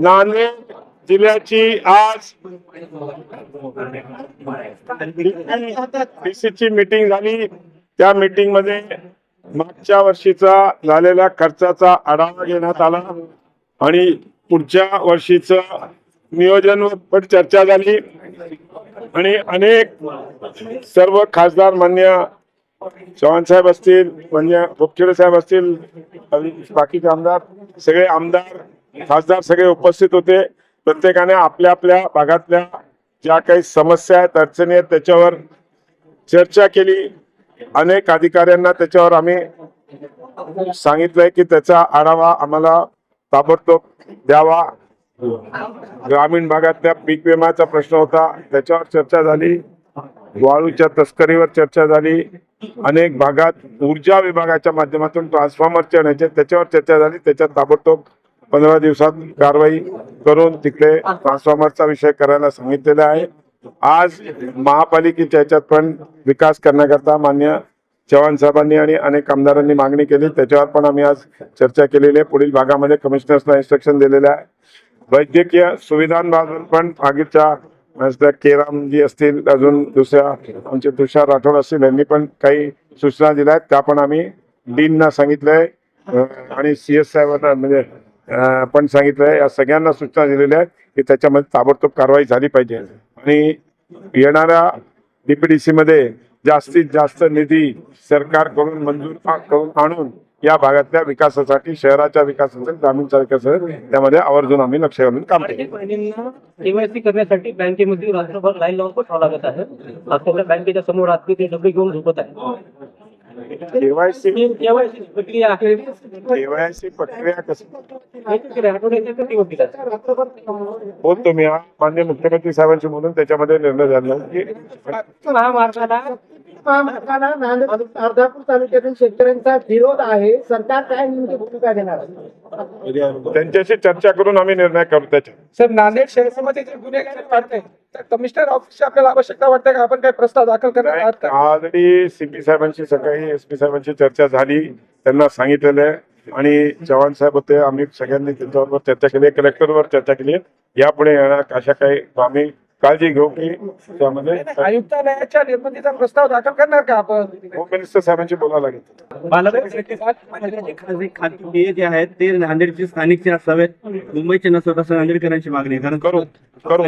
नांदेड जिल्ह्याची आज डीसीची मीटिंग झाली. त्या मीटिंगमध्ये मागच्या वर्षीचा झालेल्या खर्चाचा आढावा घेण्यात आला आणि पुढच्या वर्षीच नियोजन पण चर्चा झाली. आणि अनेक सर्व खासदार मान्य चव्हाण साहेब असतील मान्य बोपखेडे साहेब असतील बाकीचे आमदार सगळे आमदार खासदार सगळे उपस्थित होते. प्रत्येकाने आपल्या आपल्या भागातल्या ज्या काही समस्या आहेत अडचणी आहेत त्याच्यावर चर्चा केली. अनेक अधिकाऱ्यांना त्याच्यावर आम्ही सांगितलंय की त्याचा आढावा आम्हाला ताबडतोब द्यावा. ग्रामीण भागातल्या पीक विम्याचा प्रश्न होता त्याच्यावर चर्चा झाली. वाळूच्या तस्करीवर चर्चा झाली. अनेक भागात ऊर्जा विभागाच्या माध्यमातून ट्रान्सफॉर्मरच्या त्याच्यावर चर्चा झाली. त्याच्यात ताबडतोब पंधरा दिवसात कारवाई करून तिकडे ट्रान्सफॉर्मरचा विषय करायला सांगितलेला आहे. आज महापालिकेच्या याच्यात पण विकास करण्याकरता मान्य चव्हाण साहेबांनी आणि अनेक आमदारांनी मागणी केली. त्याच्यावर पण आम्ही आज चर्चा केलेली आहे. पुढील भागामध्ये कमिशनर्सना इन्स्ट्रक्शन दिलेलं आहे. वैद्यकीय सुविधांबाबत पण मागीलच्या केराम केरामजी असतील अजून दुसऱ्या आमचे तुषार राठोड असतील यांनी पण काही सूचना दिल्या आहेत. त्या पण आम्ही डीनना सांगितलंय. आणि सी एस साहेबांना म्हणजे पण सांगितलंय या सगळ्यांना सूचना दिलेल्या आहेत की त्याच्यामध्ये ताबडतोब कारवाई झाली पाहिजे. आणि येणाऱ्या डीपीडीसी मध्ये जास्तीत जास्त निधी सरकारकडून मंजूर करून आणून या भागातल्या विकासासाठी शहराच्या विकासासाठी विकासासाठी त्यामध्ये आवर्जून आम्ही लक्ष घालून काम केवायसी करण्यासाठी बँकेमध्ये रात्रभर लाईन लावून बसावं लागत आहे. बँकेच्या समोर ते डबे घेऊन झोपत आहे केवायसी केवायसी प्रक्रिया आहे केवायसी प्रक्रिया कशी? वेगवेगळ्या तुम्ही बोलतो मी मान्य मुख्यमंत्री साहेबांशी बोलून त्याच्यामध्ये निर्णय झाला. की अर्धापूर तालुक्यातील शेतकऱ्यांचा विरोध आहे. सरकार काय नेमकी भूमिका घेणार? त्यांच्याशी चर्चा करून आम्ही निर्णय करू त्याच्यात. सर नांदेड शहरामध्ये जे गुन्हेगारी वाढते. तर कमिशनर ऑफिसची आपल्याला आवश्यकता वाटते का? आपण काही प्रस्ताव दाखल करणार आहात का? ऑलरेडी सीपी साहेबांशी सकाळी एस पी साहेबांची चर्चा झाली. त्यांना सांगितलेलं आहे. आणि चव्हाण साहेब होते आम्ही सगळ्यांनी त्यांच्याबरोबर चर्चा केली कलेक्टरवर चर्चा केली यापुढे येणार अशा काही आम्ही काळजी घेऊ की त्यामध्ये आयुक्तालयाच्या निर्बंधीचा प्रस्ताव दाखल करणार का आपण? होम मिनिस्टर साहेबांशी बोलावं लागेल. खाजगी जे आहेत ते नांदेडचे स्थानिकचे असावेत मुंबईचे नसावेत असं नांदेडकरांची मागणी आहे. कारण करू करू.